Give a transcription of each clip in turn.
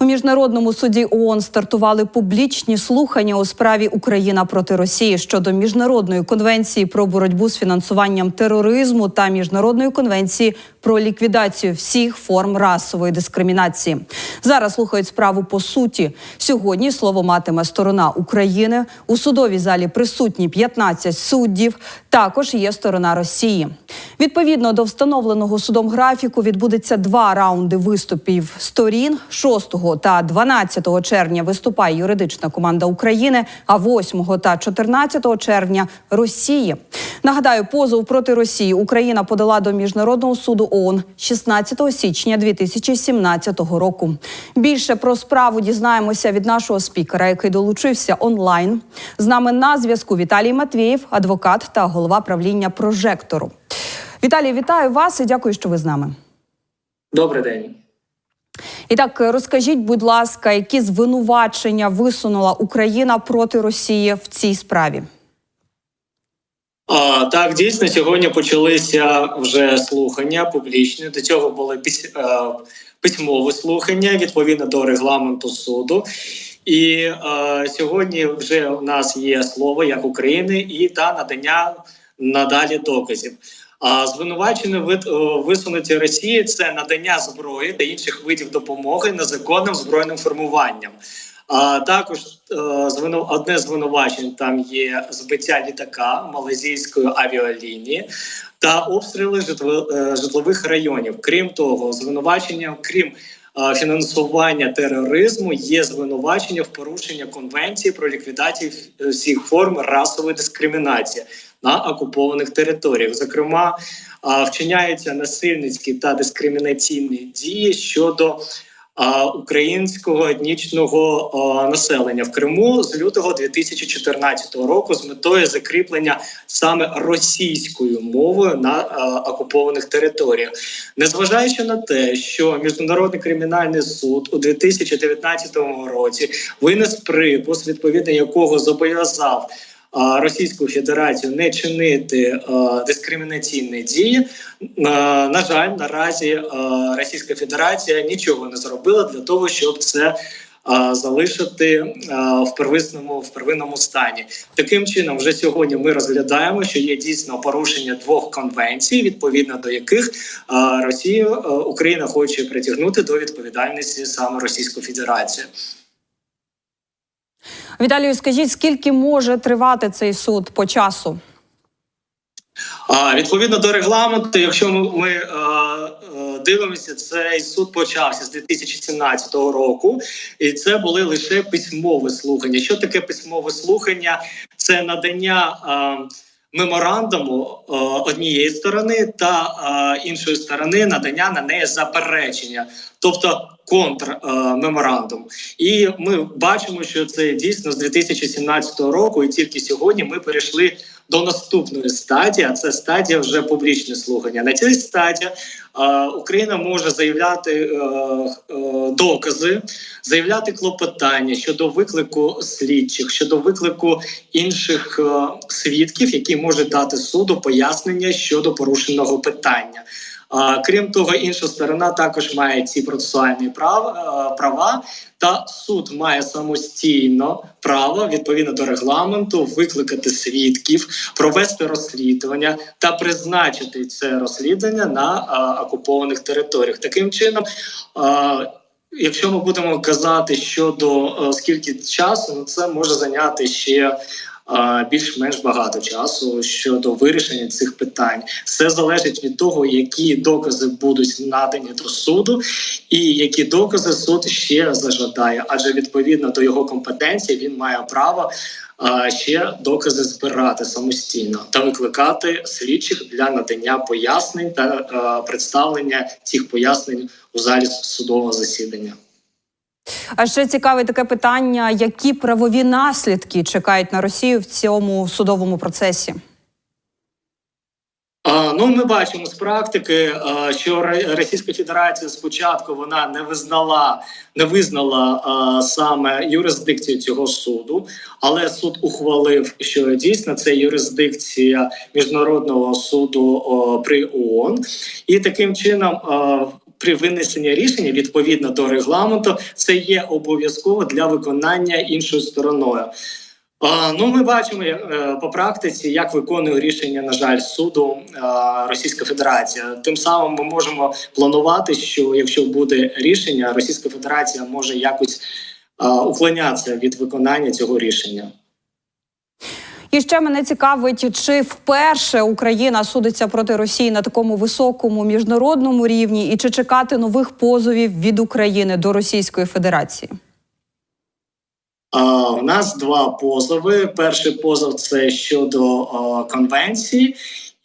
у міжнародному суді ООН Стартували публічні слухання у справі Україна проти Росії щодо міжнародної конвенції про боротьбу з фінансуванням тероризму та міжнародної конвенції про ліквідацію всіх форм расової дискримінації. Зараз слухають справу по суті. Сьогодні слово матиме сторона України. У судовій залі присутні 15 суддів. Також є сторона Росії. Відповідно до встановленого судом графіку відбудеться два раунди виступів сторін. 6 та 12 червня виступає юридична команда України, а 8 та 14 червня Росії. Нагадаю, позов проти Росії Україна подала до міжнародного суду ООН 16 січня 2017 року. Більше про справу дізнаємося від нашого спікера, який долучився онлайн. З нами на зв'язку Віталій Матвієв, адвокат та голова правління прожектору. Віталій, вітаю вас і дякую, що ви з нами. Добрий день. І так, розкажіть, будь ласка, які звинувачення висунула Україна проти Росії в цій справі? А, так, дійсно, сьогодні почалися вже слухання публічні. До цього були е, письмові слухання відповідно до регламенту суду. І е, сьогодні вже у нас є слово як України і та надання надалі доказів. А звинувачення висунуті Росії це надання зброї та інших видів допомоги незаконним збройним формуванням. А також е, звину одне звинувачень там є збиття літака малазійської авіалінії та обстріли е, житлових районів. Крім того, звинувачення, крім фінансування тероризму, є звинувачення в порушення конвенції про ліквідацію всіх форм расової дискримінації на окупованих територіях. Зокрема, вчиняються насильницькі та дискримінаційні дії щодо українського етнічного населення в Криму з лютого 2014 року з метою закріплення саме російською мовою на окупованих територіях, незважаючи на те, що міжнародний кримінальний суд у 2019 році винес припис, відповідно якого зобов'язав. Російську Федерацію не чинити е, дискримінаційні дії. Е, на жаль, наразі е, Російська Федерація нічого не зробила для того, щоб це залишити в первисному в первинному стані. Таким чином, вже сьогодні ми розглядаємо, що є дійсно порушення двох конвенцій, відповідно до яких Росія Україна хоче притягнути до відповідальності саме Російську Федерацію. Віталію, скажіть, скільки може тривати цей суд по часу? А, відповідно до регламенту, якщо ми, ми е, е, дивимося, цей суд почався з 2017 року, і це були лише письмові слухання. Що таке письмове слухання? Це надання. Е, Меморандуму е, однієї сторони та е, іншої сторони надання на неї заперечення, тобто контрмеморандум. І ми бачимо, що це дійсно з 2017 року, і тільки сьогодні ми перейшли до наступної стадії. А це стадія вже публічне слухання. На цій стадії е, Україна може заявляти е, е, докази, заявляти клопотання щодо виклику слідчих, щодо виклику інших е, свідків, які можуть дати суду пояснення щодо порушеного питання. Крім того, інша сторона також має ці процесуальні е, права, та суд має самостійно право відповідно до регламенту викликати свідків, провести розслідування та призначити це розслідування на окупованих територіях. Таким чином. Якщо ми будемо казати щодо е, скільки часу, ну це може зайняти ще більш-менш багато часу щодо вирішення цих питань. Все залежить від того, які докази будуть надані до суду, і які докази суд ще зажадає, адже відповідно до його компетенції він має право. Ще докази збирати самостійно та викликати слідчих для надання пояснень та представлення цих пояснень у залі судового засідання. А ще цікаве таке питання: які правові наслідки чекають на Росію в цьому судовому процесі? Ну, ми бачимо з практики, що Російська Федерація спочатку вона не визнала, не визнала саме юрисдикцію цього суду, але суд ухвалив, що дійсно це юрисдикція міжнародного суду при ООН, і таким чином. При винесенні рішення відповідно до регламенту це є обов'язково для виконання іншою стороною. Ну, ми бачимо е, по практиці, як виконує рішення, на жаль, суду е, Російська Федерація. Тим самим ми можемо планувати, що якщо буде рішення, Російська Федерація може якось е, уклонятися від виконання цього рішення. І ще мене цікавить, чи вперше Україна судиться проти Росії на такому високому міжнародному рівні, і чи чекати нових позовів від України до Російської Федерації? У нас два позови. Перший позов це щодо конвенції.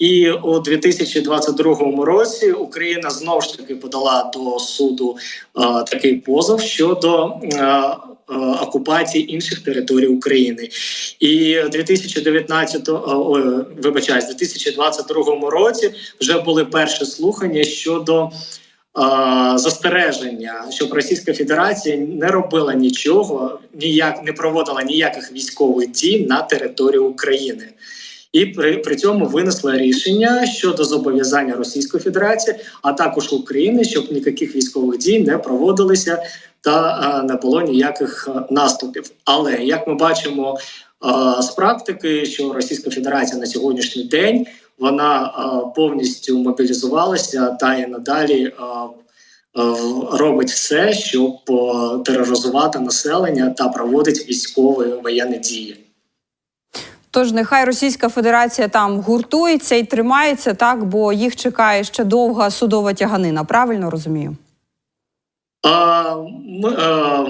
І у 2022 році Україна знову ж таки подала до суду а, такий позов щодо а, а, окупації інших територій України. І 2019, а, ой, вибачаюсь, 2022 році вже були перші слухання щодо а, застереження, щоб Російська Федерація не робила нічого, ніяк не проводила ніяких військових дій на території України. І при, при цьому винесла рішення щодо зобов'язання Російської Федерації, а також України, щоб ніяких військових дій не проводилися та а, не було ніяких а, наступів. Але як ми бачимо а, з практики, що Російська Федерація на сьогоднішній день вона а, повністю мобілізувалася та і надалі а, робить все, щоб тероризувати населення та проводить військові воєнні дії. Тож нехай Російська Федерація там гуртується і тримається так, бо їх чекає ще довга судова тяганина. Правильно розумію? Ми,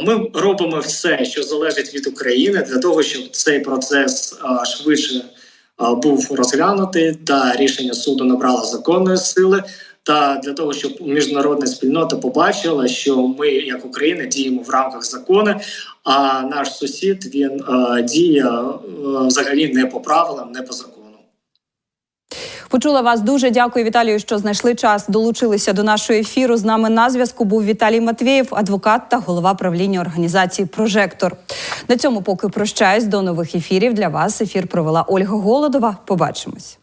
ми робимо все, що залежить від України, для того, щоб цей процес швидше був розглянутий та рішення суду набрало законної сили. Та для того, щоб міжнародна спільнота побачила, що ми, як Україна, діємо в рамках закону, а наш сусід він а, діє а, взагалі не по правилам, не по закону. Почула вас дуже дякую, Віталію, що знайшли час. Долучилися до нашого ефіру. З нами на зв'язку був Віталій Матвєєв, адвокат та голова правління організації Прожектор. На цьому поки прощаюсь до нових ефірів. Для вас ефір провела Ольга Голодова. Побачимось.